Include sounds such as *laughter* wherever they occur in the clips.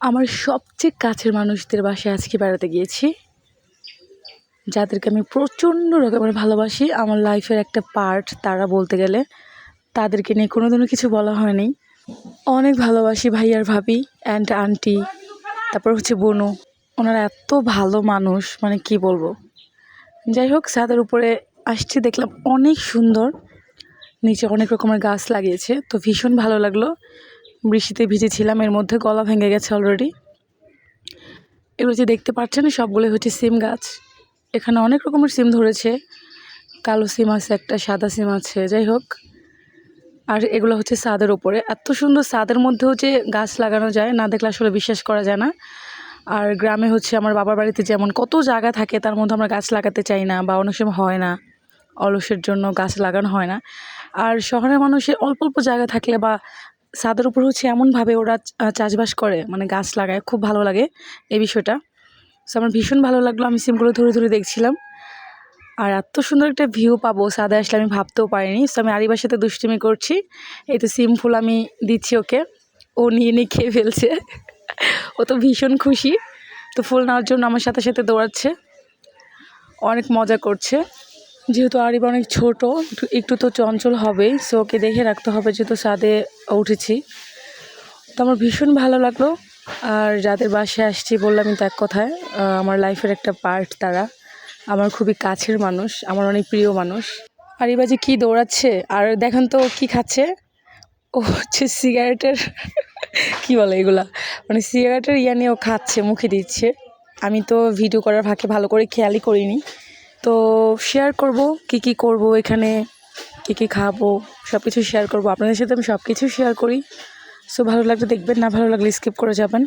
আমার সবচেয়ে কাছের মানুষদের বাসায় আজকে বেড়াতে গিয়েছি। যাদেরকে আমি প্রচণ্ড রকমের ভালোবাসি। আমার লাইফের একটা পার্ট তারা বলতে গেলে, তাদেরকে নিয়ে কোনো দিনও কিছু বলা হয়নি। অনেক ভালোবাসি ভাই আর ভাবি অ্যান্ড আন্টি তারপর হচ্ছে বনু। ওনারা এত ভালো মানুষ মানে কি বলব? যাই হোক, ছাদের উপরে আসছি, দেখলাম অনেক সুন্দর, নিচে অনেক রকমের গাছ লাগিয়েছে, তো ভীষণ ভালো লাগল। বৃষ্টিতে ভিজেছিলাম, এর মধ্যে গলা ভেঙে গেছে অলরেডি এগুলো যে দেখতে পাচ্ছেন, সবগুলো হচ্ছে সিম গাছ। এখানে অনেক রকমের সিম ধরেছে। কালো সিম আছে, একটা সাদা সিম আছে, যাই হোক। আর এগুলো হচ্ছে ছাদের ওপরে এত সুন্দর ছাদের মধ্যেও যে গাছ লাগানো যায়, না দেখলে আসলে বিশ্বাস করা যায় না। আর গ্রামে হচ্ছে আমার বাবার বাড়িতে যেমন কত জায়গা থাকে, তার মধ্যে আমরা গাছ লাগাতে চাই না বা অনেক সময় হয় না। অলসের জন্য গাছ লাগানো হয় না। আর শহরের মানুষের অল্প অল্প জায়গা থাকলে বা ছাদের উপর হচ্ছে এমনভাবে ওরা চাষবাস করে মানে গাছ লাগায়, খুব ভালো লাগে এই বিষয়টা। সো আমার ভীষণ ভালো লাগল, আমি সিমগুলো ধরে ধরে দেখছিলাম। আর এত সুন্দর একটা ভিউ পাবো সাদে আসলে আমি ভাবতেও পারিনি। সো আমি আরিবার সাথে দুষ্টুমি করছি, এই তো সিম ফুল আমি দিচ্ছি ওকে, ও নিয়ে নিয়ে খেয়ে ফেলছে। *laughs* ও তো ভীষণ খুশি। তো ফুল নেওয়ার জন্য আমার সাথে সাথে দৌড়াচ্ছে, অনেক মজা করছে। যেহেতু আরিবা অনেক ছোট, একটু- তো চঞ্চল হবেই সো ওকে দেখে রাখতে হবে যেহেতু ছাদে উঠেছি। তো আমার ভীষণ ভালো লাগল, আর যাদের বাসায় আসছি বললামই তো এক কথায় আমার লাইফের একটা পার্ট তারা। আমার খুবই কাছের মানুষ, আমার অনেক প্রিয় মানুষ। আর এবার যে কী দৌড়াচ্ছে, আর দেখেন তো কি খাচ্ছে? ও হচ্ছে সিগারেটের *laughs* কি বলে এগুলা? মানে সিগারেটের ইয়া নিয়ে ও খাচ্ছে, মুখে দিচ্ছে। আমি তো ভিডিও করার ফাঁকে ভালো করে খেয়ালই করিনি। তো শেয়ার করব, কি কি করব এখানে, কি কি খাব সব কিছু শেয়ার করব। আপনাদের সাথে আমি সব কিছু শেয়ার করি। সো ভালো লাগলে দেখবেন, না ভালো লাগলে স্কিপ করে যাবেন।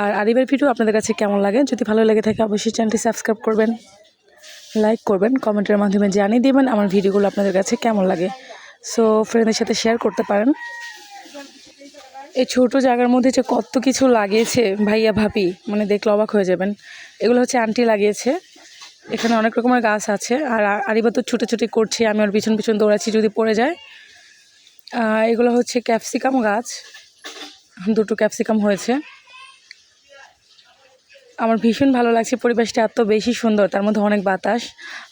আর আরিবের ভিডিও আপনাদের কাছে কেমন লাগে? যদি ভালো লেগে থাকে, অবশ্যই চ্যানেলটি সাবস্ক্রাইব করবেন লাইক করবেন কমেন্টের মাধ্যমে জানিয়ে দেবেন আমার ভিডিওগুলো আপনাদের কাছে কেমন লাগে। সো ফ্রেন্ডদের সাথে শেয়ার করতে পারেন। এই ছোট জায়গার মধ্যে যে কত কিছু লাগিয়েছে, ভাইয়া ভাবি মানে দেখলে অবাক হয়ে যাবেন। এগুলো হচ্ছে আন্টি লাগিয়েছে। এখানে অনেক রকমের গাছ আছে আর আরিবা তো ছুটোছুটি করছে আমি ওর পিছন পিছন দৌড়াচ্ছি যদি পড়ে যায়। এগুলো হচ্ছে ক্যাপসিকাম গাছ দুটো ক্যাপসিকাম হয়েছে। আমার ভীষণ ভালো লাগছে পরিবেশটা এত বেশি সুন্দর তার মধ্যে অনেক বাতাস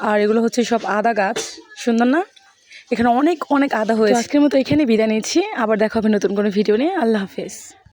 আর এগুলো হচ্ছে সব আদা গাছ সুন্দর না? এখানে অনেক অনেক আদা হয়েছে। আজকের মতো এখানে বিদায় নিচ্ছি আবার দেখা হবে নতুন কোনো ভিডিও নিয়ে আল্লাহ হাফেজ।